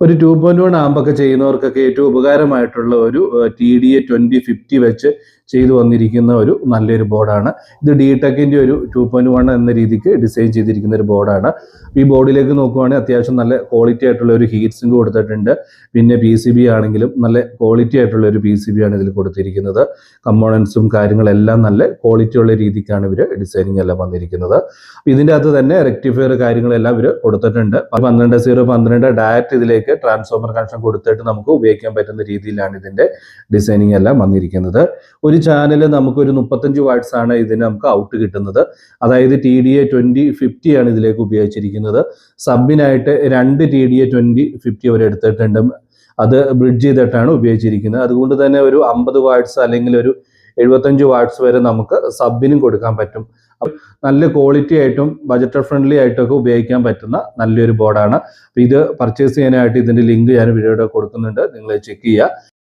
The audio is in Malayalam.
ഒരു ടു പോയിന്റ് വൺ ആമ്പൊക്കെ ചെയ്യുന്നവർക്കൊക്കെ ഏറ്റവും ഉപകാരമായിട്ടുള്ള ഒരു T D A twenty fifty വെച്ച് ചെയ്തു വന്നിരിക്കുന്ന ഒരു നല്ലൊരു ബോർഡാണ്. ഇത് ഡി ടെക്കിന്റെ ഒരു ടു പോയിന്റ് വൺ എന്ന രീതിക്ക് ഡിസൈൻ ചെയ്തിരിക്കുന്ന ഒരു ബോർഡാണ്. ഈ ബോർഡിലേക്ക് നോക്കുവാണെങ്കിൽ അത്യാവശ്യം നല്ല ക്വാളിറ്റി ആയിട്ടുള്ള ഒരു ഹീറ്റ് സിങ്ക് കൊടുത്തിട്ടുണ്ട്. പിന്നെ പി സി ബി ആണെങ്കിലും നല്ല ക്വാളിറ്റി ആയിട്ടുള്ള ഒരു പി സി ബി ആണ് ഇതിൽ കൊടുത്തിരിക്കുന്നത്. കമ്പോണൻസും കാര്യങ്ങളെല്ലാം നല്ല ക്വാളിറ്റി ഉള്ള രീതിക്കാണ് ഇവർ ഡിസൈനിങ് എല്ലാം വന്നിരിക്കുന്നത്. ഇതിന്റെ അകത്ത് തന്നെ റെക്ടിഫയർ കാര്യങ്ങളെല്ലാം ഇവർ കൊടുത്തിട്ടുണ്ട്. പന്ത്രണ്ട് സീറോ പന്ത്രണ്ട് ഡയറക്റ്റ് ഇതിലേക്ക് ട്രാൻസ്ഫോമർ കണക്ഷൻ കൊടുത്തിട്ട് നമുക്ക് ഉപയോഗിക്കാൻ പറ്റുന്ന രീതിയിലാണ് ഇതിന്റെ ഡിസൈനിങ് എല്ലാം വന്നിരിക്കുന്നത്. ഒരു ചാനൽ നമുക്ക് ഒരു മുപ്പത്തഞ്ച് വാട്ട്സ് ആണ് ഇതിന് നമുക്ക് ഔട്ട് കിട്ടുന്നത്. അതായത് T D A twenty fifty ആണ് ഇതിലേക്ക് ഉപയോഗിച്ചിരിക്കുന്നത്. സബിനായിട്ട് രണ്ട് T D A twenty fifty അവർ എടുത്തിട്ടുണ്ട്. അത് ബ്രിഡ്ജ് ചെയ്തിട്ടാണ് ഉപയോഗിച്ചിരിക്കുന്നത്. അതുകൊണ്ട് തന്നെ ഒരു അമ്പത് വാട്ട്സ് അല്ലെങ്കിൽ ഒരു എഴുപത്തഞ്ച് വാട്ട്സ് വരെ നമുക്ക് സബിനും കൊടുക്കാൻ പറ്റും. നല്ല ക്വാളിറ്റി ആയിട്ടും ബജറ്റ് ഫ്രണ്ട്ലി ആയിട്ടൊക്കെ ഉപയോഗിക്കാൻ പറ്റുന്ന നല്ലൊരു ബോർഡാണ് ഇത് പർച്ചേസ് ചെയ്യാനായിട്ട് ഇതിന്റെ ലിങ്ക് ഞാൻ വീഡിയോയുടെ കൊടുക്കുന്നുണ്ട്. നിങ്ങൾ ചെക്ക് ചെയ്യുക.